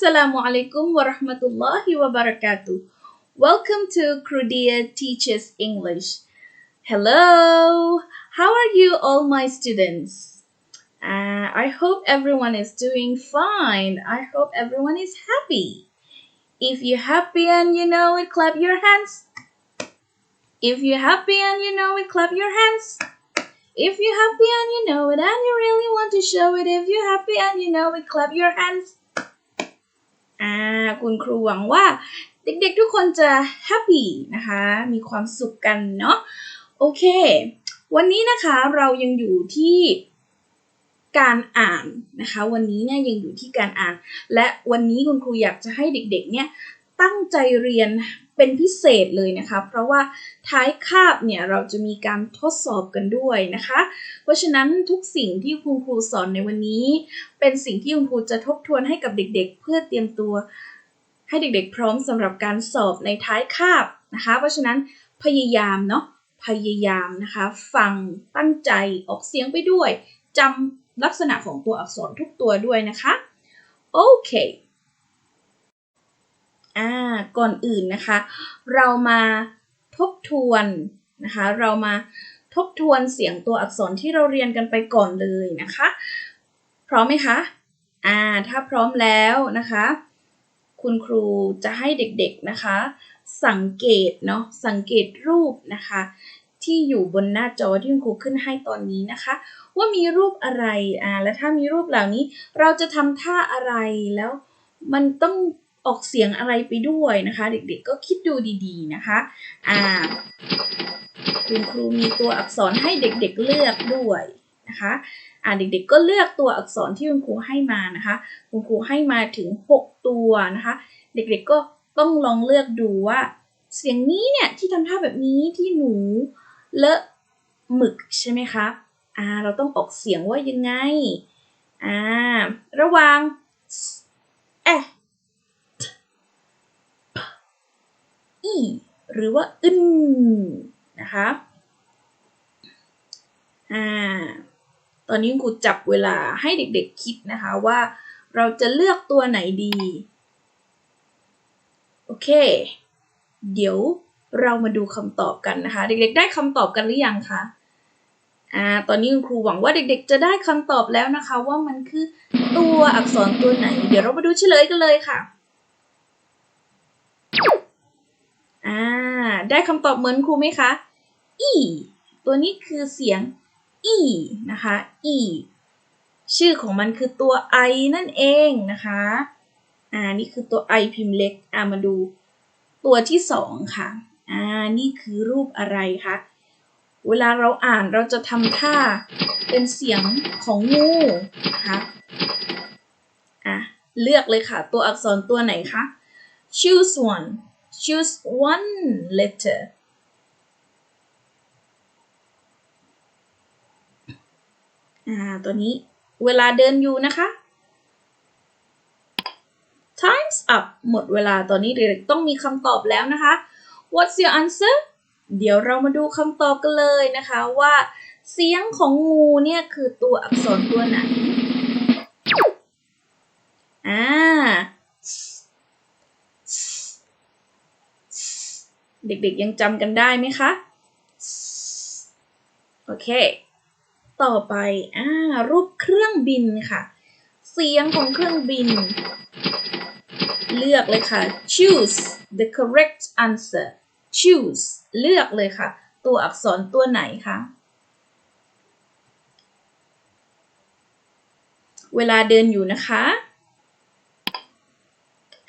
Assalamu alaikum wa rahmatullahi wa barakatuh. Welcome to Crudia Teaches English. Hello, how are you all my students? Uh, I hope everyone is doing fine. I hope everyone is happy. If you're happy and you know it, clap your hands. If you're happy and you know it, clap your hands. If you're happy and you know it and you really want to show it, if you're happy and you know it, clap your hands. อ่าคุณครูหวังว่าเด็กๆทุกคนจะแฮปปี้นะคะ มีความสุขกันเนาะโอเค วันนี้นะคะเรายังอยู่ที่การอ่านนะคะ วันนี้เนี่ยยังอยู่ที่การอ่าน และวันนี้คุณครูอยากจะให้เด็กๆเนี่ยตั้งใจเรียน เป็นพิเศษเลยนะคะ เพราะว่าท้ายคาบเนี่ยเราจะมีการทดสอบกันด้วยนะคะ เพราะฉะนั้นทุกสิ่งที่คุณครูสอนในวันนี้ เป็นสิ่งที่คุณครูจะทบทวนให้กับเด็กๆ เพื่อเตรียมตัว ให้เด็กๆ พร้อมสำหรับการสอบในท้ายคาบนะคะ เพราะฉะนั้นพยายามเนาะพยายามนะคะ ฟังตั้งใจออกเสียงไปด้วยจำลักษณะของตัวอักษรทุกตัวด้วยนะคะ โอเค อ่าก่อนอื่นนะคะ เรามาทบทวนนะคะ เรามาทบทวนเสียงตัวอักษรที่เราเรียนกันไปก่อนเลยนะคะ พร้อมไหมคะอ่าถ้าพร้อมแล้วนะคะ คุณครูจะให้เด็กๆนะคะ สังเกตเนาะสังเกตรูปนะคะ ที่อยู่บนหน้าจอที่คุณครูขึ้นให้ตอนนี้นะคะ ว่ามีรูปอะไรอ่าและถ้ามีรูปเหล่านี้ เราจะทำท่าอะไรแล้ว มันต้อง ออกเสียงอะไรไปด้วยนะคะ เด็กๆก็คิดดูดีๆนะคะ อ่าคุณครูมีตัวอักษรให้เด็กๆเลือกด้วยนะคะอ่าเด็กๆก็เลือกตัวอักษรที่คุณครูให้มานะคะ คุณครูให้มาถึง 6 ตัวนะคะ เด็กๆก็ต้องลองเลือกดูว่า เสียงนี้เนี่ยที่ทำท่าแบบนี้ที่หนูเลอะหมึกใช่ไหมคะอ่าเราต้องออกเสียงว่ายังไงอ่าระว่างเอะ อีหรือว่าอึนนะคะอ่าตอนนี้ครูจับเวลาให้เด็กๆคิดนะคะว่าเราจะเลือกตัวไหนดี โอเค เดี๋ยวเรามาดูคำตอบกันนะคะ เด็กๆ ได้คำตอบกันหรือยังคะอ่าตอนนี้คุณครูหวังว่าเด็กๆ จะได้คำตอบแล้วนะคะ ว่ามันคือตัวอักษรตัวไหน เดี๋ยวเรามาดูเฉลยกันเลยค่ะ อ่า ได้คำตอบเหมือนครูไหมคะ e ตัวนี้คือเสียง e นะคะ e ชื่อของมันคือตัว i นั่นเองนะคะ อ่า นี่คือตัว i พิมพ์เล็ก อ่ามาดูตัวที่สองค่ะ อ่า นี่คือรูปอะไรคะ เวลาเราอ่านเราจะทำท่าเป็นเสียงของงูนะคะอะ เลือกเลยค่ะ ตัวอักษรตัวไหนคะ choose one choose one letter อ่าตัวนี้เวลาเดินอยู่นะคะ times up หมดเวลาตอนนี้เด็กๆต้องมีคำตอบแล้วนะคะ what's your answer เดี๋ยวเรามาดูคำตอบกันเลยนะคะว่าเสียงของงูเนี่ยคือตัวอักษรตัวไหนอ่า เด็กๆยังจำกันได้ไหมคะ โอเค ต่อไปอ่ารูปเครื่องบินค่ะ เสียงของเครื่องบิน เลือกเลยค่ะ choose the correct answer choose เลือกเลยค่ะ ตัวอักษรตัวไหนคะเวลาเดินอยู่นะคะ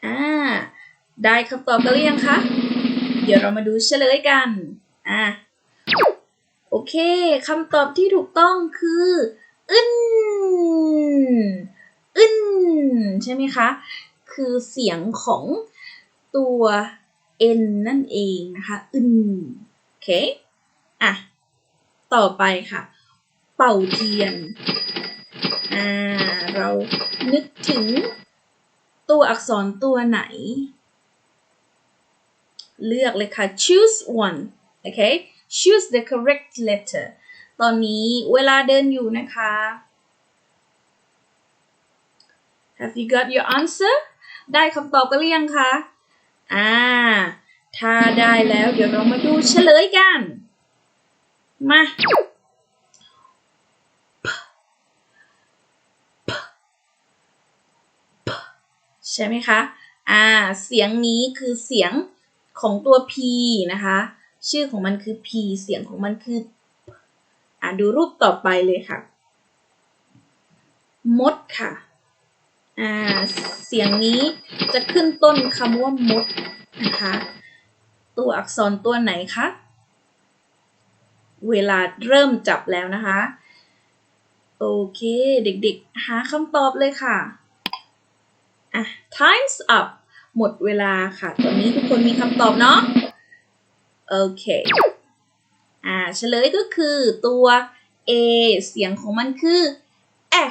อ่า ได้คำตอบกันหรือยังคะ เดี๋ยวเรามาดูเฉลยกัน อ่าโอเคคำตอบที่ถูกต้องคืออึนอึนใช่ไหมคะ คือเสียงของตัว n นั่นเองนะคะอึนโอเค อะ ต่อไปค่ะ เป่าเทียน อ่า เรานึกถึงตัวอักษรตัวไหน เลือกเลยค่ะ choose one โอเค choose the correct letter ตอนนี้เวลาเดินอยู่นะคะ Have you got your answer ได้คำตอบกันหรือยังคะ อ่า ถ้าได้แล้วเดี๋ยวเรามาดูเฉลยกัน มา ใช่ไหมคะ อ่า เสียงนี้คือเสียง ของตัว P นะคะ ชื่อของมันคือ P เสียงของมันคืออ่าดูรูปต่อไปเลยค่ะ มดค่ะอ่าเสียงนี้จะขึ้นต้นคำว่ามดนะคะ ตัวอักษรตัวไหนคะ เวลาเริ่มจับแล้วนะคะ โอเคเด็กๆ หาคำตอบเลยค่ะอะ time's up หมดเวลาค่ะ ตอนนี้ทุกคนมีคำตอบเนาะ โอเค อ่าเฉลยก็คือตัว A เสียงของมันคือแอะ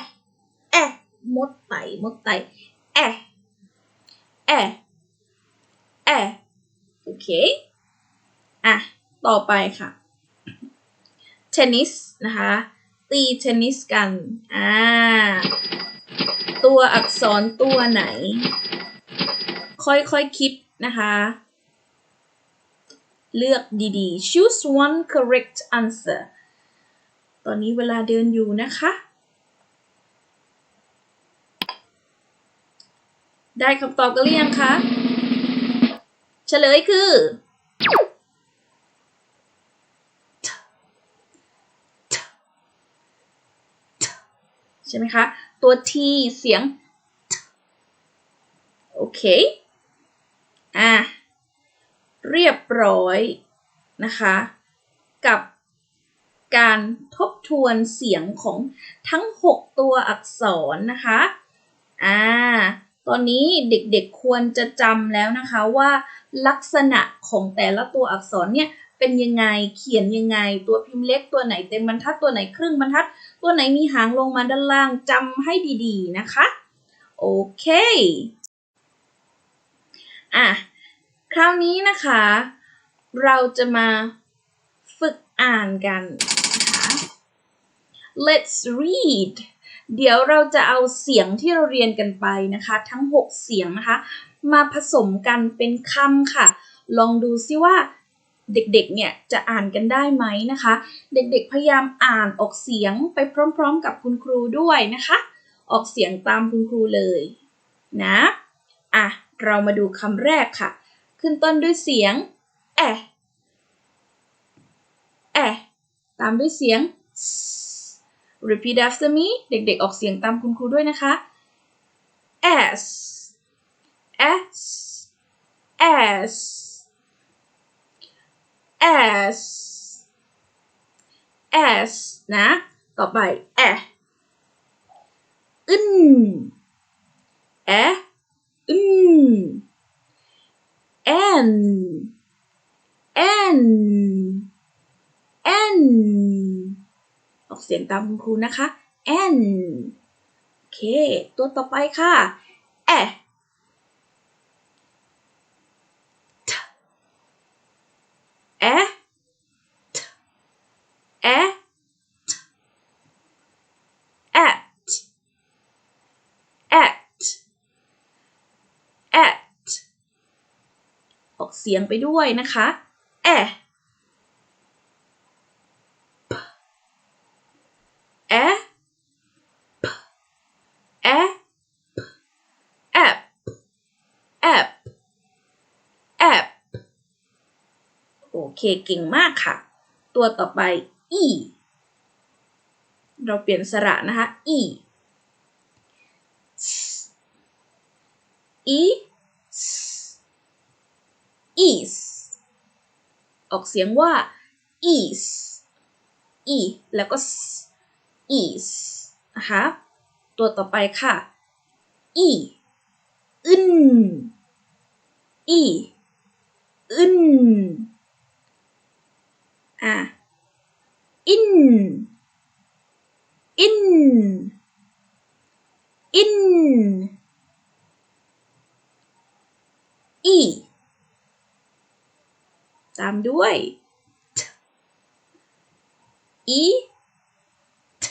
แอะมดไตมดไตแอะแอะแอะโอเค อะ ต่อไปค่ะ เทนนิสนะคะ ตีเทนนิสกัน อ่า ตัวอักษรตัวไหน ค่อยๆคคิดนะคะ เลือกดีๆ choose one correct answer ตอนนี้เวลาเดินอยู่นะคะ ได้คำตอบกันหรือยังคะ เฉลยคือ ใช่ไหมคะ ตัว T เสียง โอเค อะเรียบร้อยนะคะ กับการทบทวนเสียงของทั้ง 6 ตัวอักษรนะคะอ่าตอนนี้เด็กๆควรจะจำแล้วนะคะว่าลักษณะของแต่ละตัวอักษรเนี่ยเป็นยังไงเขียนยังไงตัวพิมพ์เล็กตัวไหนเต็มบรรทัดตัวไหนครึ่งบรรทัด ตัวไหนมีหางลงมาด้านล่างจำให้ดีๆนะคะ โอเค อะคราวนี้นะคะ เราจะมาฝึกอ่านกันนะคะ let's read เดี๋ยวเราจะเอาเสียงที่เราเรียนกันไปนะคะ ทั้ง 6 เสียงนะคะ มาผสมกันเป็นคำค่ะ ลองดูซิว่าเด็กๆ เนี่ยจะอ่านกันได้ไหมนะคะ เด็กๆ พยายามอ่านออกเสียงไปพร้อมๆ กับคุณครูด้วยนะคะ ออกเสียงตามคุณครูเลยนะ อะ เรามาดูคำแรกค่ะ ขึ้นต้นด้วยเสียงแอะแอะตามด้วยเสียง repeat after me เด็กๆ ออกเสียงตามคุณครูด้วยนะคะ s s s s s นะ ต่อไป e อึน e อึน n n n ออกเสียงตามคุณครูนะคะ n โอเค ตัวต่อไปค่ะ e t e t e t at at at ออก เสียงไปด้วยนะคะ e e p e p ep ep ep โอเค เก่งมากค่ะ ตัวต่อไป e เราเปลี่ยนสระนะคะ e e is ออกเสียงว่า is e แล้วก็ is นะคะ ตัวต่อไปค่ะ e อึน e อึนอะ in in in e ตามด้วย t e t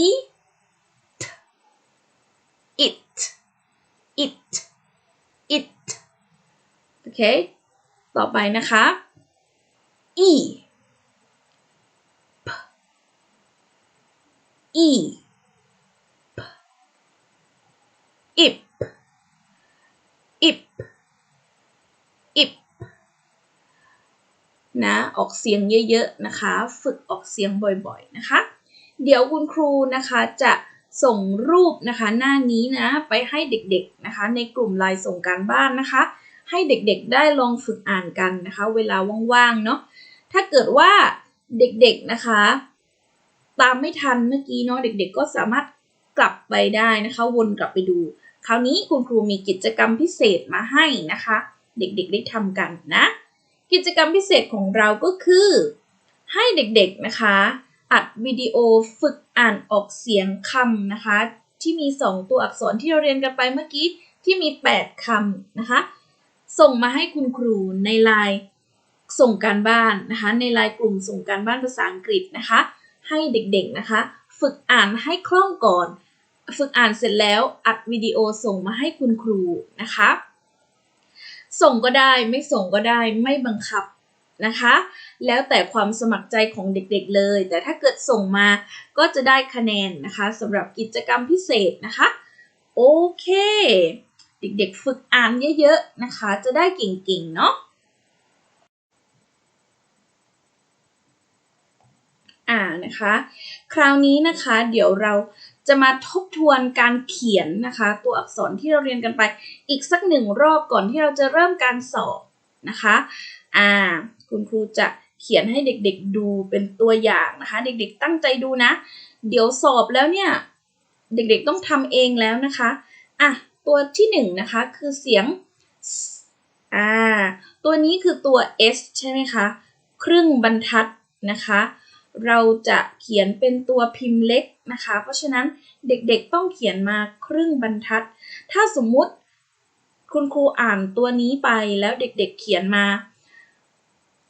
e t it it it โอเค ต่อไปนะคะ e p e p ip ip ip นะ ออกเสียงเยอะๆนะคะ ฝึกออกเสียงบ่อยๆนะคะ เดี๋ยวคุณครูนะคะจะส่งรูปนะคะหน้านี้นะไปให้เด็กๆนะคะ ในกลุ่มไลน์ส่งการบ้านนะคะ ให้เด็กๆได้ลองฝึกอ่านกันนะคะ เวลาว่างๆเนาะถ้าเกิดว่าเด็กๆนะคะ ตามไม่ทันเมื่อกี้เนาะเด็กๆ ก็สามารถกลับไปได้นะคะ วนกลับไปดู คราวนี้คุณครูมีกิจกรรมพิเศษมาให้นะคะ เด็กๆได้ทำกันนะ กิจกรรมพิเศษของเราก็คือ ให้เด็กๆนะคะ อัดวิดีโอฝึกอ่านออกเสียงคำนะคะ ที่มี 2 ตัวอักษรที่เราเรียนกันไปเมื่อกี้ที่มี 8คำนะคะ ส่งมาให้คุณครูในไลน์ส่งการบ้านนะคะในไลน์กลุ่มส่งการบ้านภาษาอังกฤษนะคะ ให้เด็กๆนะคะ ฝึกอ่านให้คล่องก่อน ฝึกอ่านเสร็จแล้วอัดวิดีโอส่งมาให้คุณครูนะคะ ส่งก็ได้ไม่ส่งก็ได้ไม่บังคับนะคะ แล้วแต่ความสมัครใจของเด็กๆเลย แต่ถ้าเกิดส่งมาก็จะได้คะแนนนะคะสำหรับกิจกรรมพิเศษนะคะ โอเค เด็กๆฝึกอ่านเยอะๆนะคะ จะได้เก่งๆเนาะอ่านะคะ คราวนี้นะคะ เดี๋ยวเรา จะมาทบทวนการเขียนนะคะ ตัวอักษรที่เราเรียนกันไปอีกสักหนึ่งรอบก่อนที่เราจะเริ่มการสอบนะคะอ่าคุณครูจะเขียนให้เด็กๆดูเป็นตัวอย่างนะคะ เด็กๆตั้งใจดูนะ เดี๋ยวสอบแล้วเนี่ย เด็กๆต้องทำเองแล้วนะคะอะตัวที่หนึ่งนะคะคือเสียงอ่าตัวนี้คือตัว S ใช่ไหมคะครึ่งบรรทัดนะคะ เราจะเขียนเป็นตัวพิมพ์เล็ก นะคะ เพราะฉะนั้นเด็กๆต้องเขียนมาครึ่งบรรทัด ถ้าสมมุติคุณครูอ่านตัวนี้ไปแล้วเด็กๆเขียนมา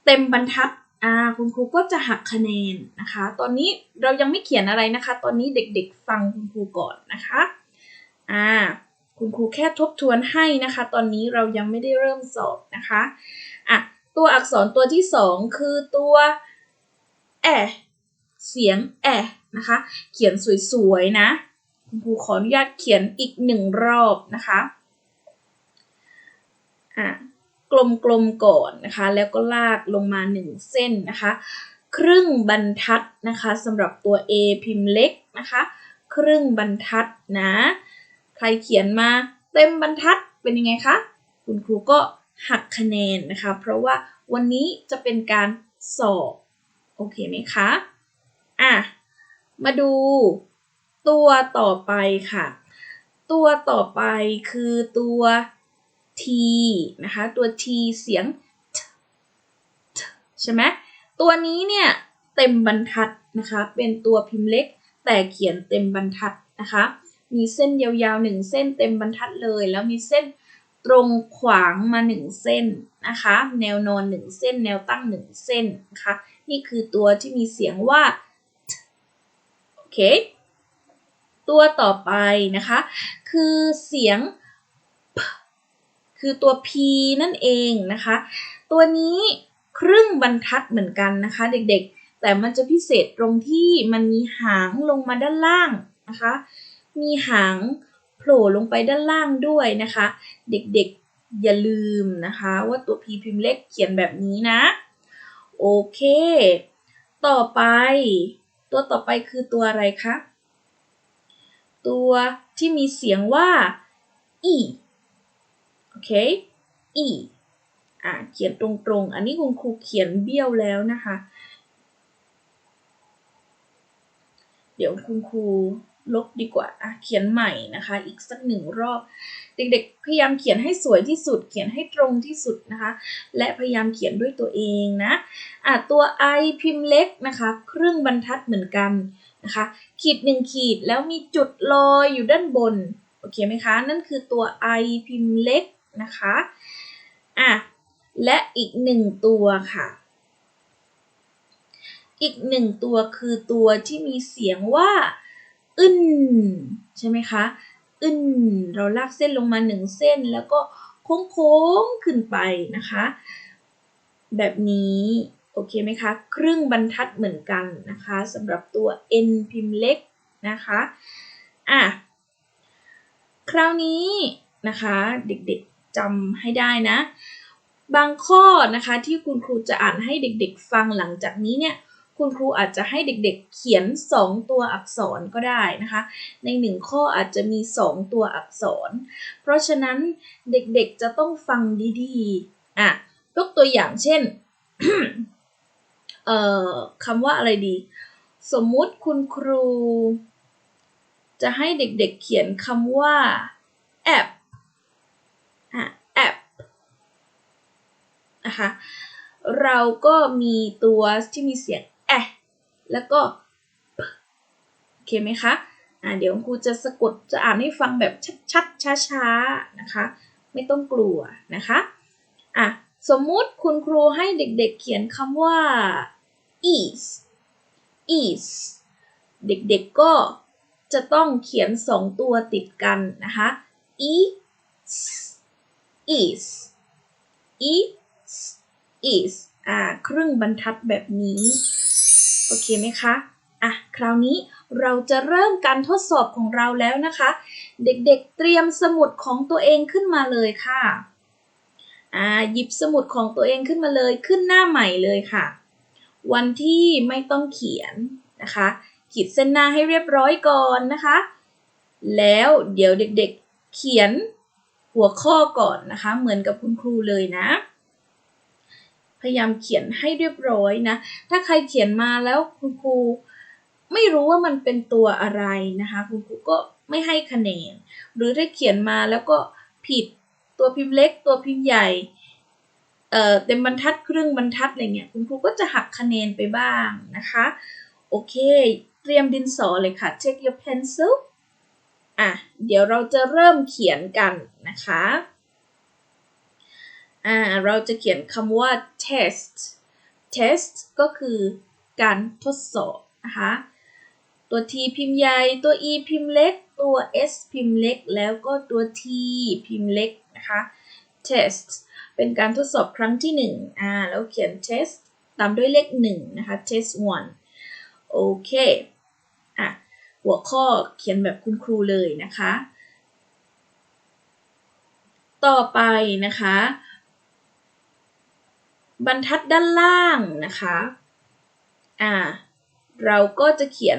เต็มบรรทัดอ่าคุณครูก็จะหักคะแนนนะคะ ตอนนี้เรายังไม่เขียนอะไรนะคะ ตอนนี้เด็กๆฟังคุณครูก่อนนะคะอ่าคุณครูแค่ทบทวนให้นะคะ ตอนนี้เรายังไม่ได้เริ่มสอบนะคะอะตัวอักษรตัวที่สองคือตัวแอเสียงแอ นะคะ เขียนสวยๆนะคุณครูขออนุญาตเขียนอีกหนึ่งรอบนะคะอะกลมๆก่อนนะคะ แล้วก็ลากลงมาหนึ่งเส้นนะคะ ครึ่งบรรทัดนะคะสำหรับตัว A พิมพ์เล็กนะคะ ครึ่งบรรทัดนะ ใครเขียนมาเต็มบรรทัดเป็นยังไงคะคุณครูก็หักคะแนนนะคะ เพราะว่าวันนี้จะเป็นการสอบ โอเคไหมคะ อะ มาดูตัวต่อไปค่ะ ตัวต่อไปคือตัว t นะคะ ตัว t เสียง t t ใช่ไหมตัวนี้เนี่ยเต็มบรรทัดนะคะ เป็นตัวพิมพ์เล็ก แต่เขียนเต็มบรรทัดนะคะ มีเส้นยาวๆหนึ่งเส้นเต็มบรรทัดเลย แล้วมีเส้นตรงขวางมาหนึ่งเส้นนะคะ แนวนอนหนึ่งเส้น แนวตั้งหนึ่งเส้นนะคะ นี่คือตัวที่มีเสียงว่า t โอเคตัวต่อไปนะคะ คือเสียง p คือตัว p นั่นเองนะคะ ตัวนี้ครึ่งบรรทัดเหมือนกันนะคะ เด็กๆ แต่มันจะพิเศษตรงที่มันมีหางลงมาด้านล่างนะคะ มีหางโผล่ลงไปด้านล่างด้วยนะคะ เด็กๆ อย่าลืมนะคะว่าตัว p พิมพ์เล็กเขียนแบบนี้นะ โอเค ต่อไป ตัวต่อไปคือตัวอะไรคะ ตัวที่มีเสียงว่า e โอเค e อ่าเขียนตรงๆ อันนี้คุณครูเขียนเบี้ยวแล้วนะคะ เดี๋ยวคุณครูลบดีกว่าอะเขียนใหม่นะคะ อีกสักหนึ่งรอบ เด็กๆ พยายามเขียนให้สวยที่สุด เขียนให้ตรงที่สุดนะคะ และพยายามเขียนด้วยตัวเองนะอะตัว i พิมพ์เล็กนะคะ ครึ่งบรรทัดเหมือนกันนะคะ ขีดหนึ่งขีดแล้วมีจุดลอยอยู่ด้านบน โอเคไหมคะ นั่นคือตัว i พิมพ์เล็กนะคะอะและอีกหนึ่งตัวค่ะ อีกหนึ่งตัวคือตัวที่มีเสียงว่าอึนใช่ไหมคะ อึอึนเราลากเส้นลงมาหนึ่งเส้นแล้วก็โค้งๆขึ้นไปนะคะ แบบนี้โอเคไหมคะครึ่งบรรทัดเหมือนกันนะคะสำหรับตัว n พิมพ์เล็กนะคะอะคราวนี้นะคะเด็กๆจำให้ได้นะ บางข้อนะคะที่คุณครูจะอ่านให้เด็กๆฟังหลังจากนี้เนี่ย คุณครูอาจจะให้เด็กๆเขียน 2 ตัวอักษรก็ได้นะคะ ใน 1 ข้ออาจจะมี 2 ตัวอักษร เพราะฉะนั้นเด็กๆจะต้องฟังดีๆอะยกตัวอย่างเช่นเอ่อคำว่าอะไรดี สมมุติคุณครู จะให้เด็กๆเขียนคำว่า app อะ app นะคะเราก็มีตัวที่มีเสียง แล้วก็โอเคไหมคะอ่าเดี๋ยวครูจะสะกดจะอ่านให้ฟังแบบชัดๆช้าๆนะคะ ไม่ต้องกลัวนะคะอะสมมุติคุณครูให้เด็กๆเขียนคำว่า is is เด็กๆก็จะต้องเขียนสองตัวติดกันนะคะ is is is is อ่า ครึ่งบรรทัดแบบนี้ โอเคไหมคะอะคราวนี้เราจะเริ่มการทดสอบของเราแล้วนะคะ เด็กๆเตรียมสมุดของตัวเองขึ้นมาเลยค่ะอ่าหยิบสมุดของตัวเองขึ้นมาเลยขึ้นหน้าใหม่เลยค่ะ วันที่ไม่ต้องเขียนนะคะ ขีดเส้นหน้าให้เรียบร้อยก่อนนะคะ แล้วเดี๋ยวเด็กๆเขียนหัวข้อก่อนนะคะ เหมือนกับคุณครูเลยนะ พยายามเขียนให้เรียบร้อยนะ ถ้าใครเขียนมาแล้วคุณครูไม่รู้ว่ามันเป็นตัวอะไรนะคะ คุณครูก็ไม่ให้คะแนน หรือถ้าเขียนมาแล้วก็ผิดตัวพิมพ์เล็กตัวพิมพ์ใหญ่เอ่อเต็มบรรทัดครึ่งบรรทัดอะไรเงี้ยคุณครูก็จะหักคะแนนไปบ้างนะคะ โอเค เตรียมดินสอเลยค่ะ take your pencil อะ เดี๋ยวเราจะเริ่มเขียนกันนะคะ อ่าเราจะเขียนคำว่า test test ก็คือการทดสอบนะคะตัว t พิมพ์ใหญ่ ตัว e พิมพ์เล็ก ตัว s พิมพ์เล็ก แล้วก็ตัว t พิมพ์เล็กนะคะ test เป็นการทดสอบครั้งที่ 1 อ่า แล้วเขียน test ตามด้วยเลข1นะคะ test 1 โอเค อะ หัวข้อเขียนแบบคุณครูเลยนะคะ ต่อไปนะคะ บรรทัดด้านล่างนะคะอ่าเราก็จะเขียน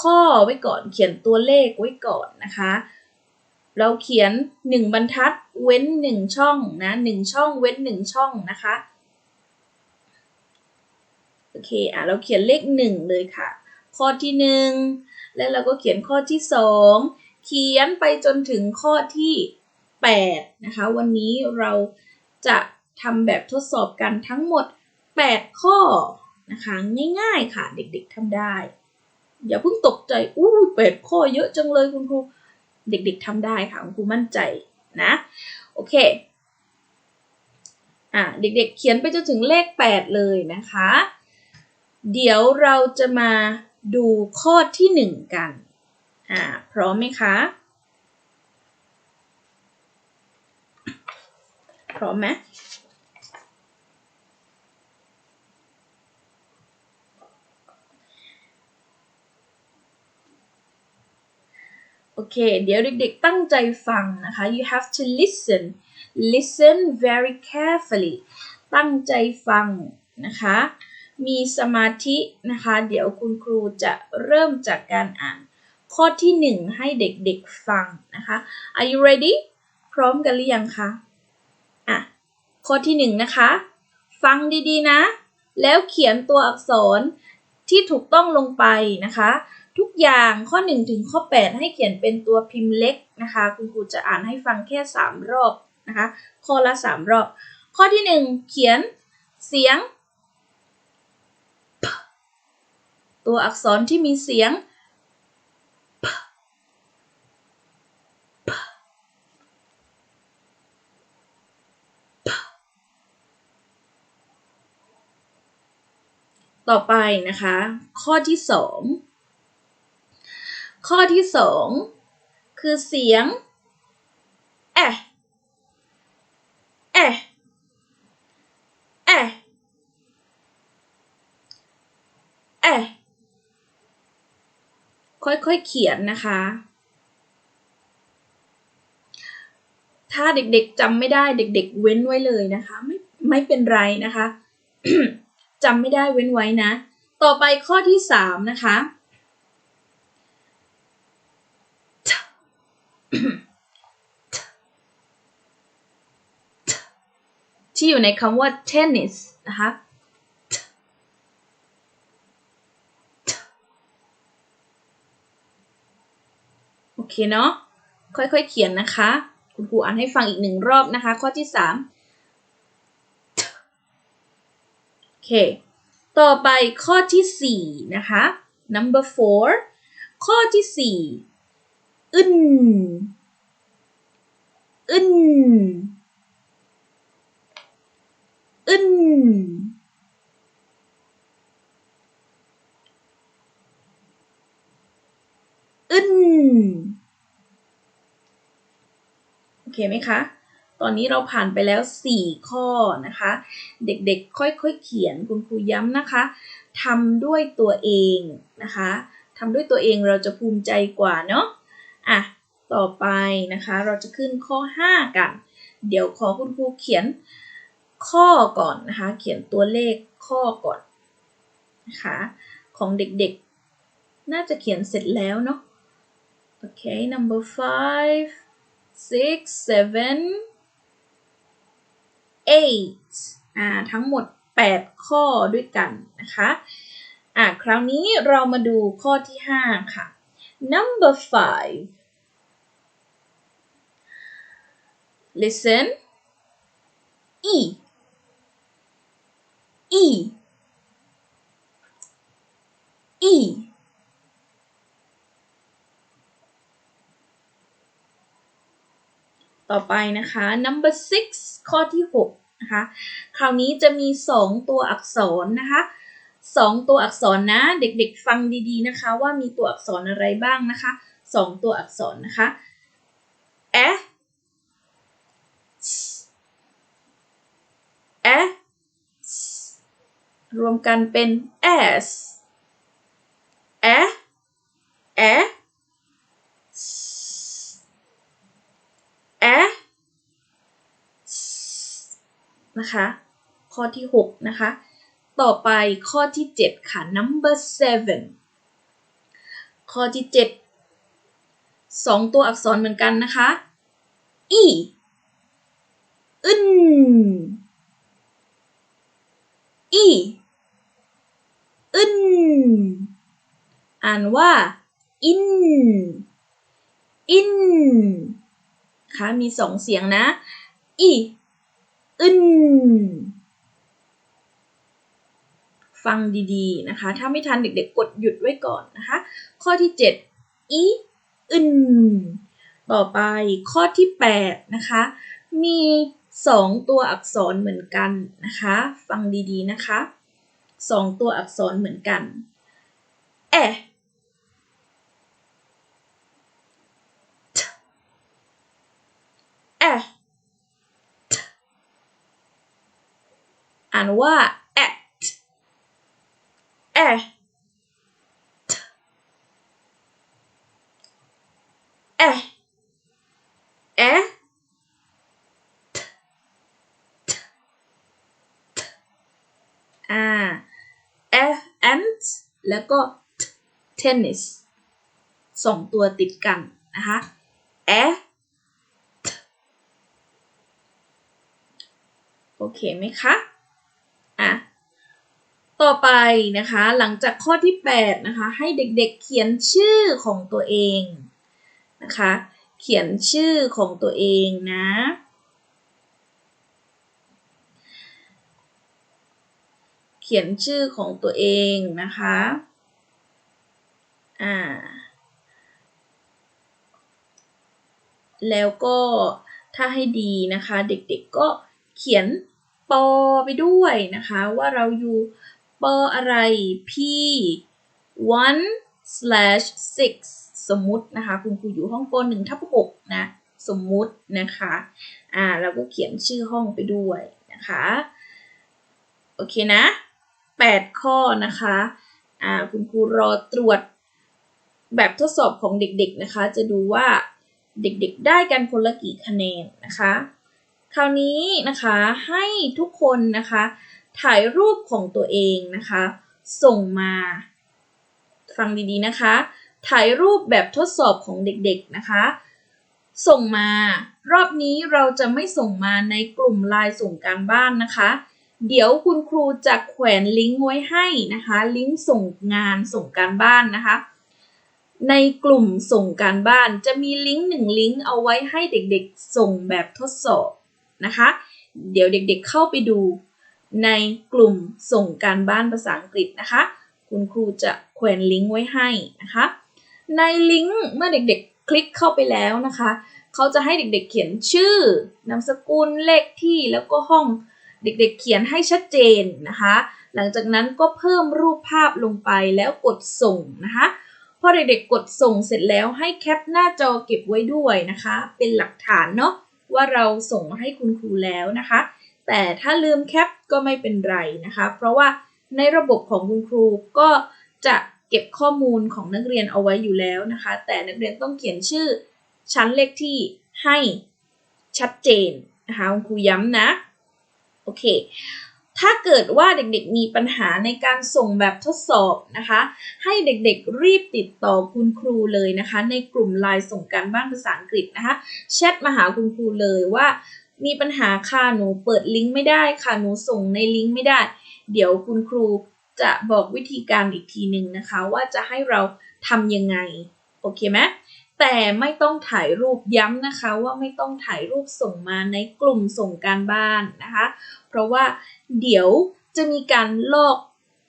ข้อไว้ก่อนเขียนตัวเลขไว้ก่อนนะคะ เราเขียน 1 บรรทัดเว้น 1 ช่องนะ1ช่องเว้น 1 ช่องนะคะโอเคอะเราเขียนเลข 1 เลยค่ะ ข้อที่ 1 แล้วเราก็เขียนข้อที่ 2 เขียนไปจนถึงข้อที่8นะคะวันนี้เราจะ ทำแบบทดสอบกันทั้งหมด 8 ข้อนะคะง่ายๆค่ะเด็กๆทำได้ อย่าเพิ่งตกใจอู้แปดข้อเยอะจังเลยคุณครูเด็กๆทำได้ค่ะคุณครูมั่นใจนะโอเคอะเด็กๆเขียนไปจนถึงเลข 8 เลยนะคะ เดี๋ยวเราจะมาดูข้อที่ 1 กันอ่าพร้อมไหมคะ พร้อมไหม โอเค เดี๋ยวเด็กๆตั้งใจฟังนะคะ you have to listen listen very carefully ตั้งใจฟังนะคะ มีสมาธินะคะ เดี๋ยวคุณครูจะเริ่มจากการอ่าน ข้อที่หนึ่งให้เด็กๆฟังนะคะ are you ready พร้อมกันหรือยังคะอะข้อที่หนึ่งนะคะ ฟังดีๆนะ แล้วเขียนตัวอักษรที่ถูกต้องลงไปนะคะ ทุกอย่างข้อ 1 ถึงข้อ 8 ให้เขียนเป็นตัวพิมพ์เล็กนะคะ คุณครูจะอ่านให้ฟังแค่ 3 รอบนะคะข้อละ 3 รอบ ข้อที่ 1 เขียนเสียง ตัวอักษรที่มีเสียง ต่อไปนะคะ ข้อที่ 2 ข้อที่2คือเสียงแอะแอะแอะแอะค่อยๆเขียนนะคะ ถ้าเด็กๆจำไม่ได้เด็ก ๆ เว้นไว้เลยนะคะ ไม่ไม่เป็นไรนะคะจำไม่ได้เว้นไว้นะ ต่อไปข้อที่สามนะคะ ที่อยู่ในคำว่า tennis นะคะ โอเคเนาะ ค่อยๆเขียนนะคะ คุณครูอ่านให้ฟังอีกหนึ่งรอบนะคะ ข้อที่สามโอเค ต่อไปข้อที่สี่นะคะ number four ข้อที่สี่อึนอึน อึนอึนโอเคไหมคะ ตอนนี้เราผ่านไปแล้ว 4 ข้อนะคะ เด็กๆ ค่อยๆ เขียนคุณครูย้ำนะคะทำด้วยตัวเองนะคะทำด้วยตัวเองเราจะภูมิใจกว่าเนาะอะต่อไปนะคะ เราจะขึ้นข้อ 5 กัน เดี๋ยวขอคุณครูเขียน ข้อก่อนนะคะ เขียนตัวเลขข้อก่อนนะคะของเด็กๆ น่าจะเขียนเสร็จแล้วเนาะ โอเค number five six seven eight อ่า ทั้งหมด 8 ข้อด้วยกันนะคะ อ่า คราวนี้เรามาดูข้อที่ 5 ค่ะ number five listen e e e ต่อไปนะคะ number six ข้อที่6นะคะ คราวนี้จะมี 2 ตัวอักษรนะคะ2ตัวอักษรนะ เด็กๆฟังดีๆนะคะ ว่ามีตัวอักษรอะไรบ้างนะคะ2ตัวอักษรนะคะ e e รวมกันเป็น s e e แอะนะคะ ข้อที่ 6 นะคะ ต่อไปข้อที่ 7 ค่ะ number seven ข้อที่ 7 2 ตัวอักษรเหมือนกันนะคะ e อึน e อึนอ่านว่า in in คะมีสองเสียงนะ อีอึนฟังดีๆ นะคะ ถ้าไม่ทันเด็กๆ กดหยุดไว้ก่อนนะคะ ข้อที่ 7 อีอึนต่อไปข้อที่ 8 นะคะ มี 2 ตัวอักษรเหมือนกันนะคะ ฟังดีๆ นะคะ 2ตัวอักษรเหมือนกันแอแออ่านว่า at แอ แอ แอ อ่า แอ ant แล้วก็ tennis สองตัวติดกันนะคะแอโอเคไหมคะ อะ ต่อไปนะคะ หลังจากข้อที่ 8 นะคะ ให้เด็กๆเขียนชื่อของตัวเองนะคะ เขียนชื่อของตัวเองนะ ขียนชื่อของตัวเองนะคะ อ่า แล้วก็ถ้าให้ดีนะคะ เด็กๆก็เขียนปอไปด้วยนะคะ ว่าเราอยู่ปออะไร P one slash 6สมมุตินะคะ คุณครูอยู่ห้องป .1 ทับ6นะสมมุตินะคะ อ่าเราก็เขียนชื่อห้องไปด้วยนะคะ โอเคนะ 8 ข้อนะคะอ่าคุณครูรอตรวจแบบทดสอบของเด็กๆนะคะ จะดูว่าเด็กๆได้กันคนละกี่คะแนนนะคะ คราวนี้นะคะให้ทุกคนนะคะถ่ายรูปของตัวเองนะคะ ส่งมาฟังดีๆนะคะ ถ่ายรูปแบบทดสอบของเด็กๆนะคะ ส่งมารอบนี้เราจะไม่ส่งมาในกลุ่มไลน์ส่งการบ้านนะคะ เดี๋ยวคุณครูจะแขวนลิงก์ไว้ให้นะคะ ลิงก์ส่งงานส่งการบ้านนะคะ ในกลุ่มส่งการบ้านจะมีลิงก์หนึ่งลิงก์เอาไว้ให้เด็กๆ ส่งแบบทดสอบนะคะ เดี๋ยวเด็กๆเข้าไปดูในกลุ่มส่งการบ้านภาษาอังกฤษนะคะ คุณครูจะแขวนลิงก์ไว้ให้นะคะ ในลิงก์เมื่อเด็กๆ คลิกเข้าไปแล้วนะคะ เขาจะให้เด็กๆ เขียนชื่อนามสกุลเลขที่แล้วก็ห้อง เด็กๆเขียนให้ชัดเจนนะคะ หลังจากนั้นก็เพิ่มรูปภาพลงไปแล้วกดส่งนะคะพอเด็กๆกดส่งเสร็จแล้วให้แคปหน้าจอเก็บไว้ด้วยนะคะ เป็นหลักฐานเนาะว่าเราส่งมาให้คุณครูแล้วนะคะ แต่ถ้าลืมแคปก็ไม่เป็นไรนะคะ เพราะว่าในระบบของคุณครูก็จะเก็บข้อมูลของนักเรียนเอาไว้อยู่แล้วนะคะ แต่นักเรียนต้องเขียนชื่อชั้นเลขที่ให้ชัดเจนนะคะคุณครูย้ำนะ เค ถ้าเกิดว่าเด็กๆมีปัญหาในการส่งแบบทดสอบนะคะ ให้เด็กๆรีบติดต่อคุณครูเลยนะคะ ในกลุ่มไลน์ส่งการบ้านภาษาอังกฤษนะคะแชทมาหาคุณครูเลยว่ามีปัญหาค่ะหนูเปิดลิงก์ไม่ได้ค่ะหนูส่งในลิงก์ไม่ได้ เดี๋ยวคุณครูจะบอกวิธีการอีกทีหนึ่งนะคะ ว่าจะให้เราทำยังไง โอเคไหมแต่ไม่ต้องถ่ายรูปย้ำนะคะว่าไม่ต้องถ่ายรูปส่งมาในกลุ่มส่งการบ้านนะคะ เพราะว่าเดี๋ยวจะมีการลอก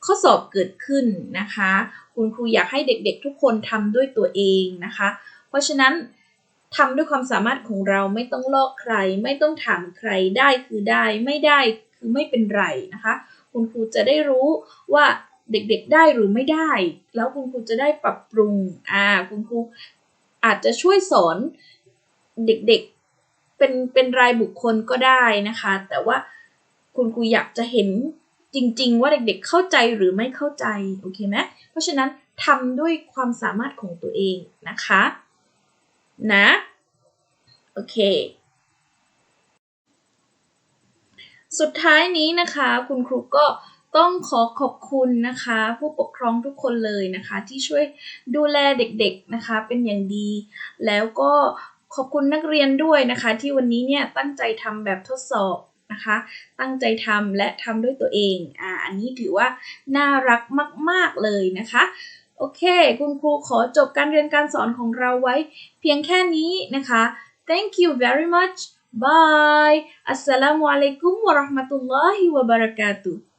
ข้อสอบเกิดขึ้นนะคะ คุณครูอยากให้เด็กๆทุกคนทำด้วยตัวเองนะคะ เพราะฉะนั้นทำด้วยความสามารถของเราไม่ต้องลอกใคร ไม่ต้องถามใครได้คือได้ไม่ได้คือไม่เป็นไรนะคะ คุณครูจะได้รู้ว่าเด็กๆได้หรือไม่ได้ แล้วคุณครูจะได้ปรับปรุงอ่าคุณครูอาจจะช่วยสอนเด็กๆเป็นเป็นรายบุคคลก็ได้นะคะ แต่ว่า คุณครูอยากจะเห็นจริง ๆ ว่าเด็กๆ เข้าใจหรือไม่เข้าใจ โอเคไหมเพราะฉะนั้นทำด้วยความสามารถของตัวเองนะคะ นะ โอเค สุดท้ายนี้นะคะ คุณครูก็ต้องขอขอบคุณนะคะ ผู้ปกครองทุกคนเลยนะคะ ที่ช่วยดูแลเด็กๆนะคะเป็นอย่างดี แล้วก็ขอบคุณนักเรียนด้วยนะคะ ที่วันนี้เนี่ยตั้งใจทำแบบทดสอบ นะคะ ตั้งใจทำและทำด้วยตัวเองอ่าอันนี้ถือว่าน่ารักมาก ๆ เลยนะคะโอเค คุณครูขอจบการเรียนการสอนของเราไว้ เพียงแค่นี้นะคะ thank you very much bye assalamu alaikum warahmatullahi wabarakatuh